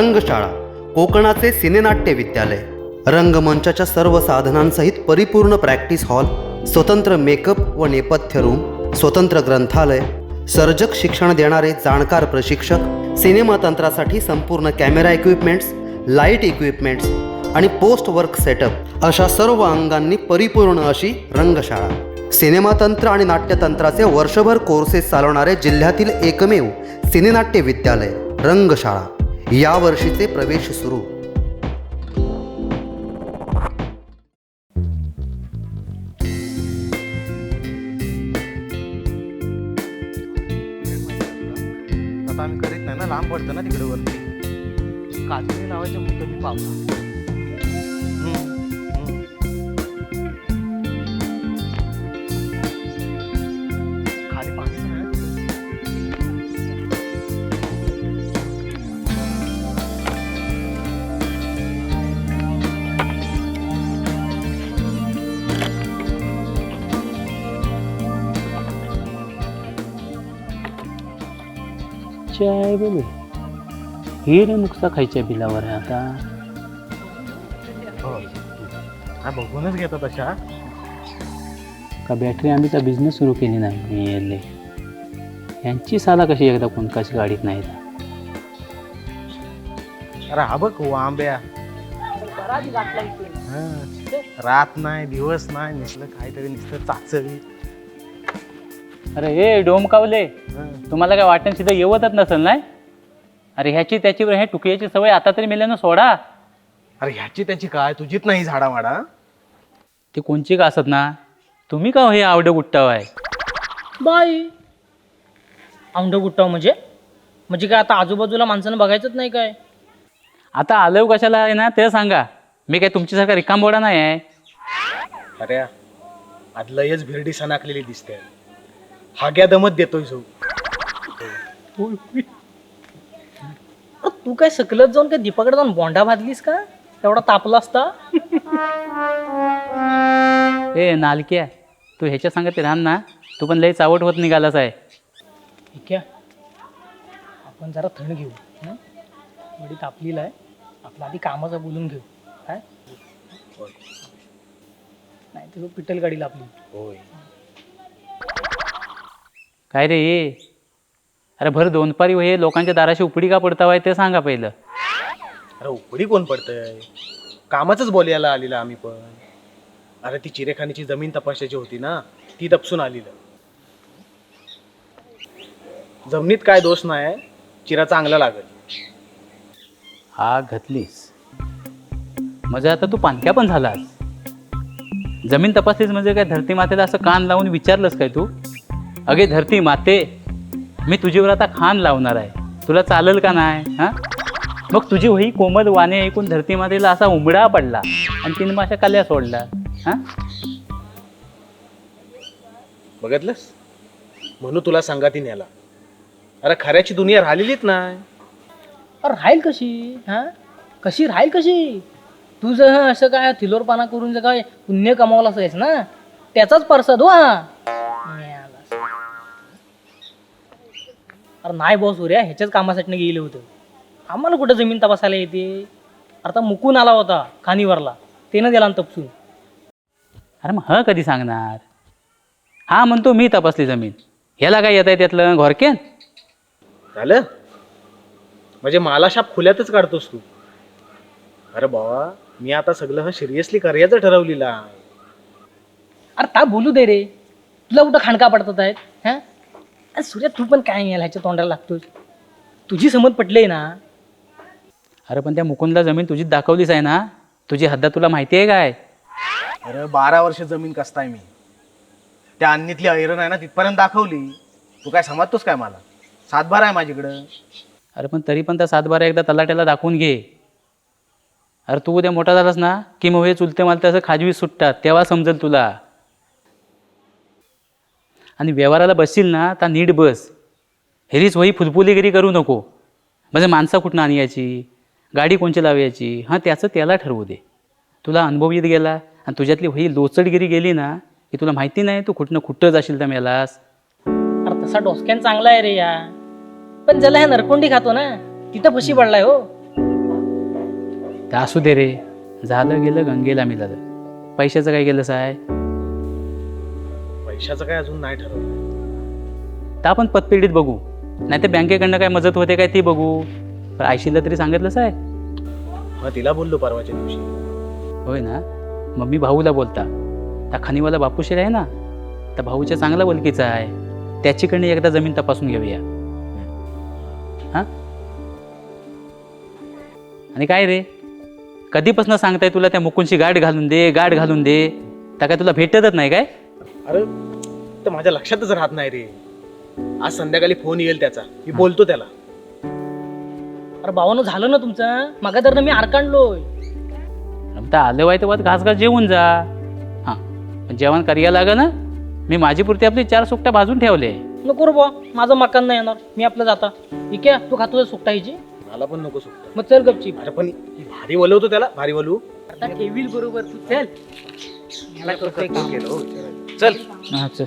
रंगशाळा कोकणाचे सिनेनाट्य विद्यालय रंगमंचाच्या सर्व साधनांसहित परिपूर्ण प्रॅक्टिस हॉल स्वतंत्र मेकअप व नेपथ्य रूम स्वतंत्र ग्रंथालय सर्जक शिक्षण देणारे जाणकार प्रशिक्षक सिनेमा तंत्रासाठी संपूर्ण कॅमेरा इक्विपमेंट्स लाइट इक्विपमेंट्स आणि पोस्ट वर्क सेटअप अशा सर्व अंगांनी परिपूर्ण अशी रंगशाळा. सिनेमा तंत्र आणि नाट्यतंत्राचे वर्षभर कोर्सेस चालवणारे जिल्ह्यातील एकमेव सिनेनाट्य विद्यालय रंगशाळा. या वर्षीचे प्रवेश सुरू. आता आम्ही करीत नाही ना लांब पडतं ना तिकडे वरती. काजळी नावाचे मुद्दे मी पावसा चाय बोलू ही रे नुकसा खायच्या बिलावर आहे आता. हो. हा बघूनच घेतो तशा. का बॅटरी आम्हीचा बिझनेस सुरू केली नाही मी येले यांची साला कशी एकदा कोणकाच गाडीत नाही अरे हा बघ हो आंब्या. हा. रात नाही दिवस नाही नुसतं काहीतरी नुसतं चाचवी अरे हे डोमकावले. तुम्हाला काय वाटण सिद्ध येवतच नसेल नाही? अरे ह्याची त्याची हे टुकल्याची सवय आता तरी मेल्यानं सोडा. अरे ह्याची त्याची काय? तुझीच नाही झाडावाडा. ते कोणची का असत ना? तुम्ही का हो हे आवडं गुट्टाव आहे? बाई. औंढ गुट्टाव म्हणजे? म्हणजे काय आता आजूबाजूला माणसानं बघायचंच नाही काय? आता आलं कशाला आहे ना ते सांगा. मी काय तुमच्यासारखा रिकामबोडा नाही आहे? अरे आज लयच भिरडी सणाकलेली दिसते. हाग्या दमत देतोय सो तू काय सकलत जाऊन काय दीपाकडे जाऊन बोंडा भाजलीस का? तेवढा तापला असता. ए नालक्या तू ह्याच्या सांगत राहन ना. तू पण लई चावट होत निघालाच आहे. ठीक आहे आपण जरा थंड घेऊ. हं? तापलेला आहे. आपलं आधी कामाचं बोलून घेऊ. काय? नाही तर पिटल गाडीला आपली. होय. काय रे? ये अरे भर दोन पारी हे लोकांच्या दाराशी उपडी का पडतावाय ते सांगा पहिलं. अरे उकडी कोण पडतंय? कामाचंच बोलायला आलेलं आम्ही पण. अरे ती चिरेखानीची जमीन तपासायची होती ना ती दपसून आलेलं. जमिनीत काय दोष नाही चिरा चांगला लागल. हा घातलीस. म्हणजे आता तू पाणक्या पण झालास. जमीन तपासलीस म्हणजे काय धरती मातेला असं कान लावून विचारलंस काय तू? अगे धरती माते मी तुझीवर आता खान लावणार आहे. तुला चालेल का नाही हां? मग तुझी वही कोमल वाणे ऐकून धरती मातेला असा उमडा पडला आणि तिने माझ्या कल्या सोडला हां? बघितलंस? म्हणून तुला सांगाती न्याला अरे खऱ्याची दुनिया राहिलेलीच नाही. अरे राहील कशी हा? कशी राहील कशी? तू जर हं असं काय थिलोरपाना करून जर काय पुण्य कमावलं असायस ना? त्याचाच परसाद हो हा. अरे नाही बॉस उऱ्या ह्याच्याच कामासाठी गेलं होतं. आम्हाला कुठं जमीन तपासायला येते? आता मुकून आला होता खानीवरला त्यानं दिला तपसून. अरे मग ह कधी सांगणार? हा म्हणतो मी तपासली जमीन. ह्याला काय येत आहे त्यातलं? घोरकेन? झालं? म्हणजे मला शाप खुल्यातच काढतोस तू. अरे बाबा मी आता सगळं हे सिरियसली करायचं ठरवलेलं आहे. अरे काय बोलू दे रे. तुला कुठं खाणका पडतात आहेत? हा? अरे सूर्या तू पण काय नाही ह्याच्या तोंडाला लागतोस? तुझी समज पटली ना? अरे पण त्या मुकुंदला जमीन तुझीच दाखवलीच आहे ना? तुझी हद्द तुला माहिती आहे काय? अरे बारा वर्ष जमीन कसताय मी. त्या अन्नीतली ऐरण आहे ना तिथपर्यंत दाखवली. तू काय समजतोस काय मला? सातबार आहे माझ्याकडं. अरे पण तरी पण त्या सातबारा एकदा तलाट्याला दाखवून घे. अरे तू उद्या मोठा झालास ना की मग हे चुलते मालते असं खाजवी सुटतात तेव्हा समजेल तुला. आणि व्यवहाराला बसशील ना तर नीट बस. हेरीच वही फुलफुलीगिरी करू नको. म्हणजे माणसं कुठनं आणायची? गाडी कोणची लावायची? हां त्याचं त्याला ठरवू दे. तुला अनुभव येत गेला आणि तुझ्यातली वही लोचडगिरी गेली ना की तुला माहिती नाही तू कुठनं कुठं जाशील तर मेलास. अरे तसा डोसक्यान चांगला आहे रे या. पण ज्याला ह्या नरकोंडी खातो ना तिथं फशी पडलाय हो. तर असू दे रे. झालं गेलं गंगेला मिळालं. पैशाचं काय केलं साय पैशाचं काय अजून नाही ठरवलं. तर आपण पतपेढीत बघू. नाही तर बँकेकडनं काय मदत होते काय ती बघू. पण आयशीला तरी सांगितलंच आहे. मग तिला बोललो परवाच्या दिवशी. होय ना? मग मी भाऊला बोलता. त्या खानीवाला बापूशेर आहे ना. त्या भाऊच्या चांगला ओळखीचा आहे. त्याच्याकडनं एकदा जमीन तपासून घेऊया. हां? आणि काय रे? कधीपासून सांगताय तुला त्या मुकुंशी गाठ घालून दे गाठ घालून दे. त्या काय तुला भेटतच नाही काय? अरे तर माझ्या लक्षातच राहत नाही रे. आज संध्याकाळी फोन येईल त्याचा. मी बोलतो त्याला. अरे भावानं झालं ना तुमचं? मागा तर मी आरकांडलोय आता आलं वाय तेव्हा घास घास जेवून जा. हां पण जेवण करायला लागलं ना. मी माझी पुरती आपली चार सुकट्या भाजून ठेवले. नको रे बुवा माझं मकान नाही येणार. मी आपलं जाता. ठीक आहे तू खातो सुकटायची मला पण नको सुटत मग चल गपची अरे पण ही भारी वलवतो त्याला भारी वलू. आता ठेवील बरोबर तू चल. मला करतोय काम. चल. हां चल.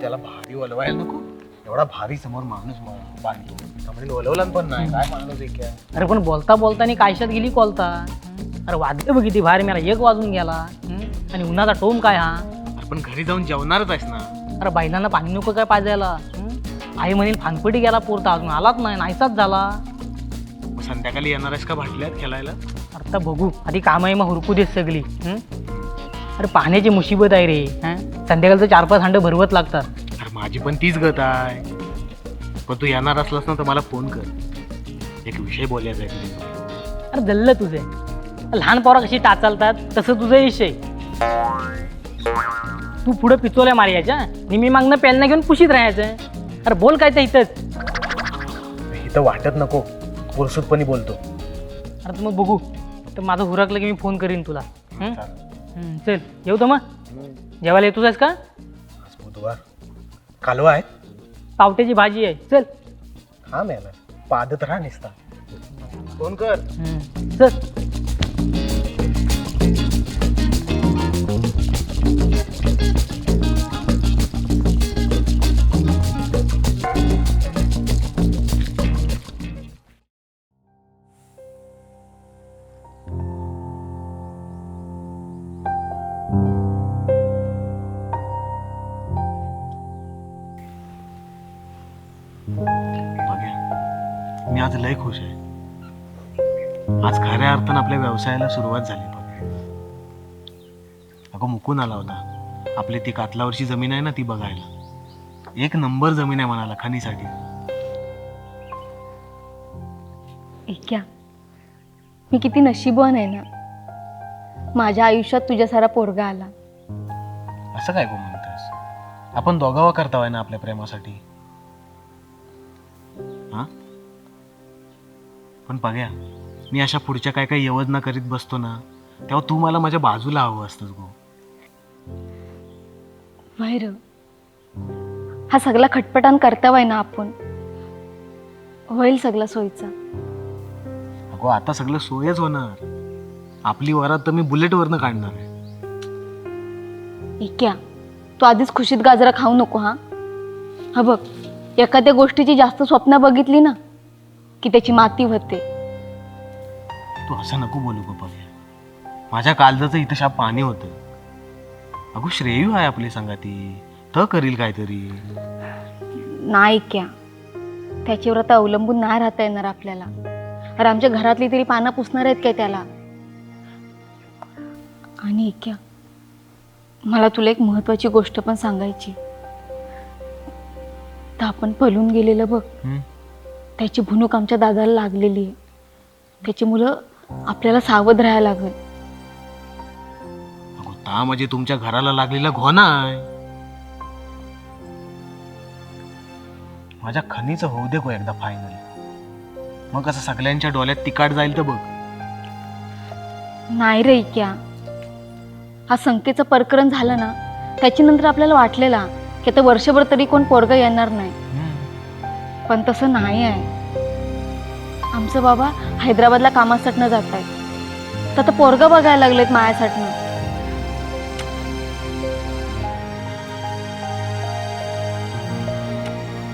त्याला भारी वलवायला नको. एवढा भारी समोर माणूस मा- बांधतो. त्यामुळे वलवला पण नाही. काय माणूस आहे क्या? अरे पण बोलता बोलतानी कायशात गेली कोलता. अरे वाजले बघ किती बाहेर मला एक वाजून गेला. हं? आणि उन्हाचा टोम काय हा? अरे पण घरी जाऊन जेवणारच आहेस ना. अरे बैलांना पाणी नको काय पाहिजेला आई म्हणेल फानपटी गेला पोरता. अजून आलाच नाही. नाहीसाच झाला. संध्याकाळी येणार आहेस का भाटल्यात खेळायला? आता बघू. आधी काम आहे मग हुरकू देत सगळी. हं? अरे पाण्याची मुसीबत आहे रे. हं? संध्याकाळचं चार पाच हांडं भरवत लागतात. अरे माझी पण तीच गत आहे. पण तू येणार असलास ना तर मला फोन कर. एक विषय बोलायचा आहे तुझ्यासोबत. अरे जल्ल तुझे. लहान पोरा कशी टाचालतात तसं तुझं विषय. तू पुढे पिचोल्या मारायच्या निमी मागणं पेलनं घेऊन पुशीत राहायचं. अरे बोल काय ते इथंच. इथं वाटत नको. पुरसुतपणी बोलतो. अरे तर मग बघू. तर माझं हुरकलं की मी फोन करीन तुला. हं? हं, चल. येऊ तर मग. जेवायला येतोच आहेस का? आज बुधवार. कालवा आहे. पावट्याची भाजी आहे. चल. हा मॅम पादत राहा निसता. फोन कर. हं, चल. व्यवसायाला सुरुवात झाली बघ. अगं मुकून आला होता. आपली ती कातलावरची जमीन आहे ना ती बघायला. एक नंबर जमीन आहे म्हणाला खाणीसाठी. ऐक्या मी किती नशीबवान आहे ना. माझ्या आयुष्यात तुझ्या सारा पोरगा आला. असं काय गो म्हणतेस आपण दोघावा करतावाय ना आपल्या प्रेमासाठी? हा? पण बघ्या. मी अशा पुढच्या काय काय योजना करीत बसतो ना तेव्हा तू मला माझ्या बाजूला हवं असतंस गो. बाहेर हा सगळा खटपटान करतावाय ना आपण. होईल सगळा सोयीचा. अगो आता सगळं सोयच होणार. आपली वरात तर मी बुलेटवरनं काढणार आहे. ऐक्या तू आधीच खुशीत गाजरा खाऊ नको हा? हा बघ एखाद्या गोष्टीची जास्त स्वप्न बघितली ना की त्याची माती होते तू असं नको बोलू गो बघ्या माझ्या काळजाचं इथं शाप पाणी होतं. अगो श्रेयू आहे आपली संगाती तर करील काहीतरी. नाही क्या. त्याच्यावर आता अवलंबून नाही राहता येणार आपल्याला. अरे आमच्या घरातली तरी पानं पुसणार आहेत काय त्याला? आणि क्या. मला तुला एक महत्वाची गोष्ट पण सांगायची. तर आपण पळून गेलेलं बघ. हम्म? त्याची भुणूक आमच्या दादाला लागलेली आहे. त्याची मुलं आपल्याला सावध राहायला लागल. अगो ता म्हणजे तुमच्या घराला लागलेला घोणा आहे. माझ्या खनीचं होऊ दे गो एकदा फायनल मग असं सगळ्यांच्या डोळ्यात तिकाट जाईल तर बघ. नाही रे क्या हा संख्येचं प्रकरण झालं ना त्याच्यानंतर आपल्याला वाटलेला की आता वर्षभर तरी कोण पोरगा येणार नाही. हम्म. पण तसं नाही आहे. आमचं बाबा हैदराबादला कामासाठी जात आहेत तर आता पोरगा बघायला लागलेत मायासाठी.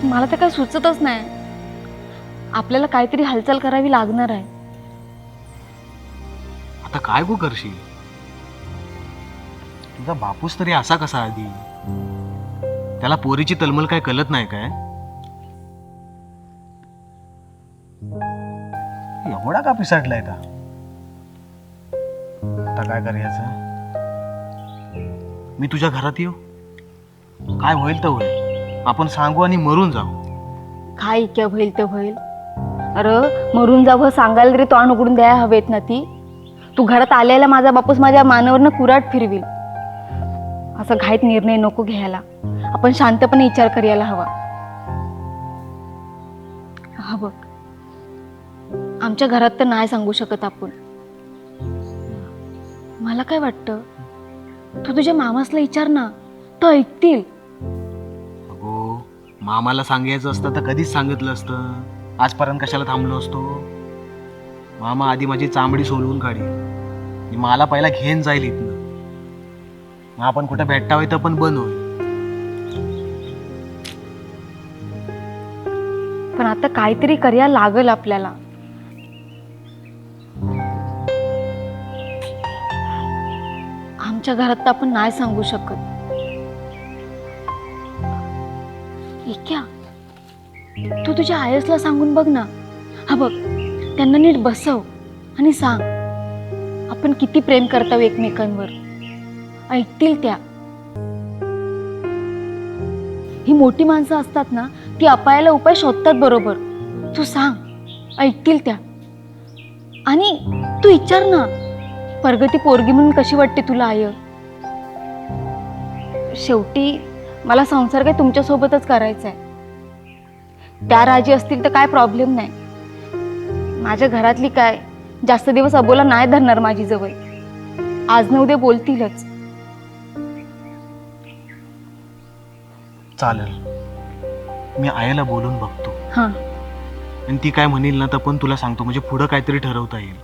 मला तर काय सुचतच नाही. आपल्याला काहीतरी हालचाल करावी लागणार आहे. आता काय गो करशील? तुझा बापूस तरी असा कसा आधी? त्याला पोरीची तलमल काय कळत नाही काय? घोडा का पिसाटलाय का आता काय करायचं? मी तुझ्या घरात येऊ? काय होईल तर होईल. आपण सांगू आणि मरून जाऊ. काय इतक्या होईल ते होईल? अरे मरून जावं सांगायला तरी तोंड उघडून द्यायला हवेत ना ती. तू घरात आलेला माझा बापूस माझ्या मानावरनं कुराट फिरविल. असा घाईत निर्णय नको घ्यायला. आपण शांतपणे विचार करायला हवा. आमच्या घरात तर नाही सांगू शकत आपण. मला काय वाटतं? तू तुझ्या मामासला विचार ना. तो ऐकतील. अगो मामाला सांगायचं असतं तर कधीच सांगितलं असतं. आजपर्यंत कशाला थांबलो असतो? मामा आधी माझी चांबडी सोलवून काढी. मला पहिला घेऊन जाईल इथनं. मग आपण कुठं भेटता होय तर पण बंद होईल. पण आता काहीतरी करायला लागल आपल्याला. आमच्या घरात तर आपण नाही सांगू शकत. इक्या तू तुझ्या आयसला सांगून बघ ना. हा बघ त्यांना नीट बसव आणि सांग. आपण किती प्रेम करतो एकमेकांवर. ऐकतील त्या. ही मोठी माणसं असतात ना ती अपायाला उपाय शोधतात बरोबर. तू सांग ऐकतील त्या. आणि तू विचार ना. प्रगती पोरगी म्हणून कशी वाटते तुला आय शेवटी मला संसार काय तुमच्यासोबतच करायचा आहे. त्या राजी असतील तर काय प्रॉब्लेम नाही. माझ्या घरातली काय जास्त दिवस अबोला नाही धरणार माझी जवळ आज न उद्या बोलतीलच. चालेल. मी आईला बोलून बघतो. हां. आणि ती काय म्हणेल ना तर पण तुला सांगतो. म्हणजे पुढं काहीतरी ठरवता येईल.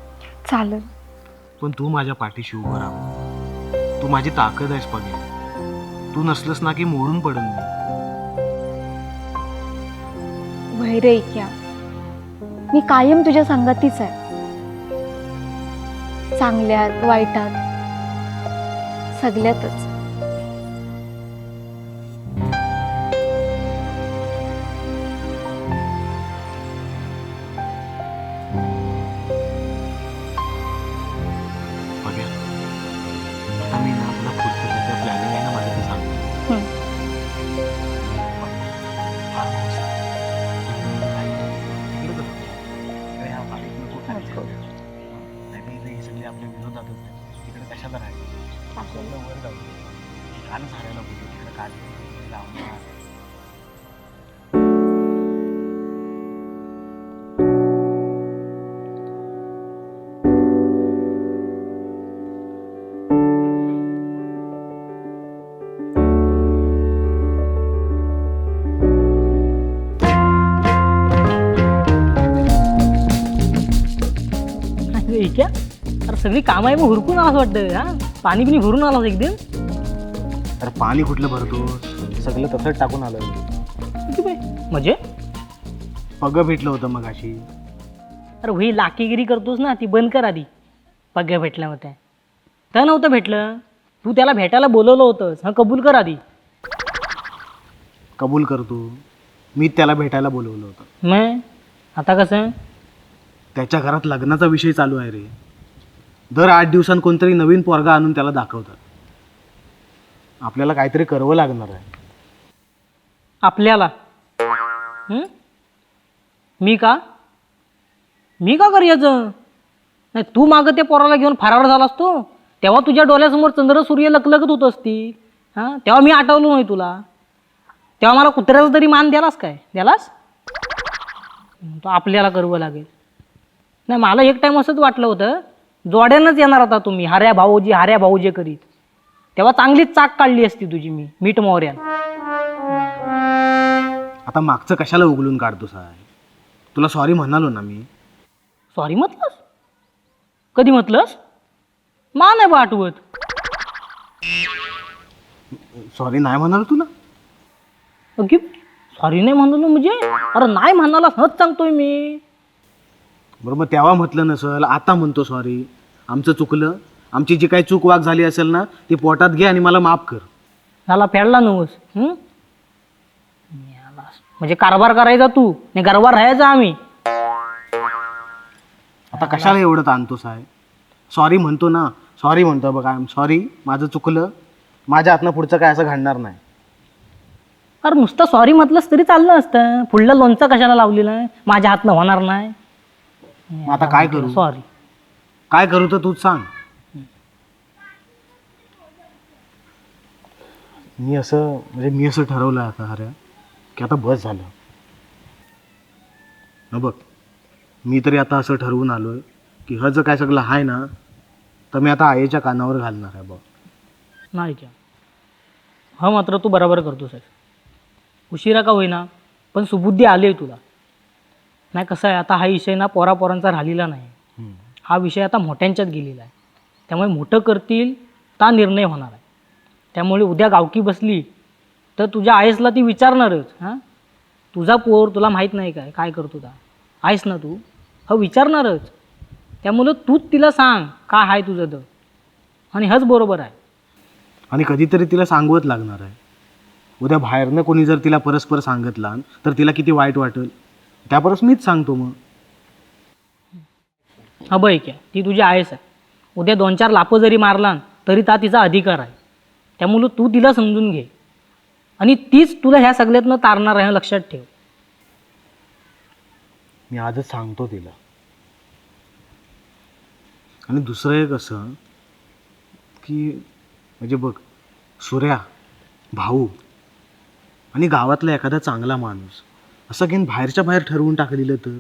चालेल. पण तू माझ्या पाठीशी उभं राहा. तू माझी ताकद आहेस पगे तू नसलस ना की मोडून पडन मी. वैरे क्या? मी कायम तुझ्या संगतीच आहे. चांगल्यात वाईटात सगळ्यातच. ่ะเห็เราเว้นเราอีกรานชายเราไปดูธนาคารเรามา सगळी काम आहे मग हुरकून आलास वाटतं हा? पाणी बिनी भरून आलास एकदम अरे पाणी कुठलं भरतो सगळं तसंच टाकून आलं किती बाई? म्हणजे? पग भेटलं होतं मग अशी अरे भाई लाकीगिरी करतोस ना ती बंद कर आधी. पग्या भेटल्या होत्या. तर नव्हतं भेटलं. तू त्याला भेटायला बोलवलं होतंस हा? कबूल कर आधी. कबूल करतो. मी त्याला भेटायला बोलवलं होतं. मग? आता कसं? त्याच्या घरात लग्नाचा विषय चालू आहे रे. दर आठ दिवसांत कोणतरी नवीन पोरगा आणून त्याला दाखवतात. आपल्याला काहीतरी करावं लागणार आहे. आपल्याला? हं? मी का? मी का करायचं नाही तू मागं त्या पोराला घेऊन फरार झाला असतो तेव्हा तुझ्या डोळ्यासमोर चंद्र सूर्य लकलकत होत असती हां? तेव्हा मी आठवलो नाही तुला. तेव्हा मला कुत्र्याचा तरी मान द्यालास काय? द्यालास? तो आपल्याला करावं लागेल. नाही मला एक टाईम असंच वाटलं होतं. जोड्यानंच येणार होता तुम्ही हाऱ्या भाऊजी हाऱ्या भाऊजे करीत. तेव्हा चांगलीच चाक काढली असती तुझी मी मीठ मोहऱ्यान आता मागचं कशाला उगलून काढतो साय तुला सॉरी म्हणालो ना मी. सॉरी म्हटलंस? कधी म्हटलंस? मा नाही बा आठवत. सॉरी नाही म्हणाल तुला अगदी सॉरी नाही म्हणलो म्हणजे? अरे नाही म्हणाला हच सांगतोय मी. बरं मग तेव्हा म्हटलं नसल आता म्हणतो सॉरी आमचं चुकलं. आमची जी काही चूक वाग झाली असेल ना ती पोटात घे आणि मला माफ कर. झाला फेडला नवस हं? म्हणजे कारभार करायचा तू नाही कारभार राहायचा आम्ही. आता कशाला एवढं ताणतो साहेब? सॉरी म्हणतो ना. सॉरी म्हणतो बघा. आय सॉरी माझं चुकलं. माझ्या हातनं पुढचं काय असं घडणार नाही. अरे नुसतं सॉरी म्हटलंस तरी चाललं असतं. पुढलं लोणचं कशाला लावलेलं? आहे माझ्या हातनं होणार नाही. मग आता काय करू? सॉरी काय करू तर तूच सांग. मी असं म्हणजे मी असं ठरवलं आता अरे की आता बस झालं. न बघ मी तरी आता असं ठरवून आलो आहे की ह जर काय सगळं आहे ना तर मी आता आईच्या कानावर घालणार आहे बघ. नाही क्या? हा मात्र तू बरोबर करतोस आहे. उशिरा का होईना पण सुबुद्धी आली आहे तुला. नाही कसं आहे आता हा विषय ना पोरापोरांचा राहिलेला नाही. हा विषय आता मोठ्यांच्यात गेलेला आहे. त्यामुळे मोठं करतील ता निर्णय होणार आहे. त्यामुळे उद्या गावकी बसली तर तुझ्या आईसला ती विचारणारच हां? तुझा पोर तुला माहीत नाही काय काय करतो ता? आहेस ना तू? हा विचारणारच. त्यामुळं तूच तिला सांग काय आहे तुझं तर आणि हच बरोबर आहे. आणि कधीतरी तिला सांगवत लागणार आहे. उद्या बाहेरनं कोणी जर तिला परस्पर सांगितला तर तिला किती वाईट वाटेल? त्यापरस मीच सांगतो मग. हा बाई क्या ती तुझी आहेस. आहे उद्या दोन चार लापं जरी मारला तरी ता तिचा अधिकार आहे. त्यामुळं तू तिला समजून घे. आणि तीच तुला ह्या सगळ्यातनं तारणार आहे लक्षात ठेव. मी आजच सांगतो तिला. आणि दुसरं एक असं की म्हणजे बघ सूर्या भाऊ आणि गावातला एखादा चांगला माणूस असं घेऊन बाहेरच्या बाहेर ठरवून टाकलेलं तर?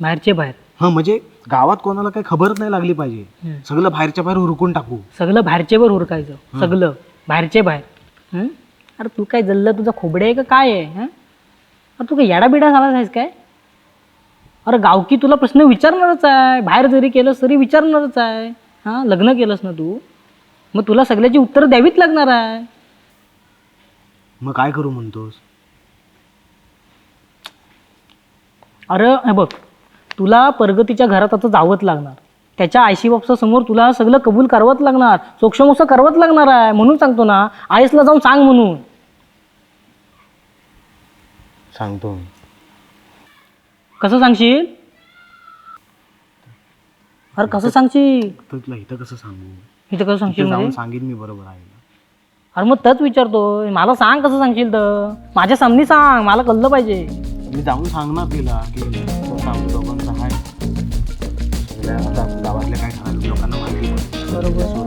बाहेरचे बाहेर. हां म्हणजे गावात कोणाला काही खबरच नाही लागली पाहिजे. सगळं बाहेरच्या बाहेर हुरकून टाकू. सगळं बाहेरचेवर हुरकायचं. सगळं बाहेरचे बाहेर. हं? अरे तू काय जल्लं तुझा खोबडे आहे का काय आहे? हं? अरे तू काय येडाबिडा झाला आहेस काय? अरे गावकी तुला प्रश्न विचारणारच आहे. बाहेर जरी केलंस तरी विचारणारच आहे. हां लग्न केलंस ना तू? मग तुला सगळ्याची उत्तरं द्यावीच लागणार आहे. मग काय करू म्हणतोस? अरे हे बघ. तुला प्रगतीच्या घरात आता जावंच लागणार. त्याच्या आयशी बापसा समोर तुला सगळं कबूल करावंच लागणार. सोक्षमोक्ष करावंच लागणार आहे. म्हणून सांगतो ना आईसला जाऊन सांग म्हणून. सांगतो मी. कसं सांगशील? अरे कसं सांगशील? तुला इथं कसं सांगू? इथं कसं सांगशील इथे जाऊन म्हणजे? सांगेन मी बरोबर आहे अरे मग तच विचारतो मला सांग कसं सांगशील तर. माझ्या सामने सांग. मला कळलं पाहिजे. मी जाऊन सांगणार तिला की পরবর্তী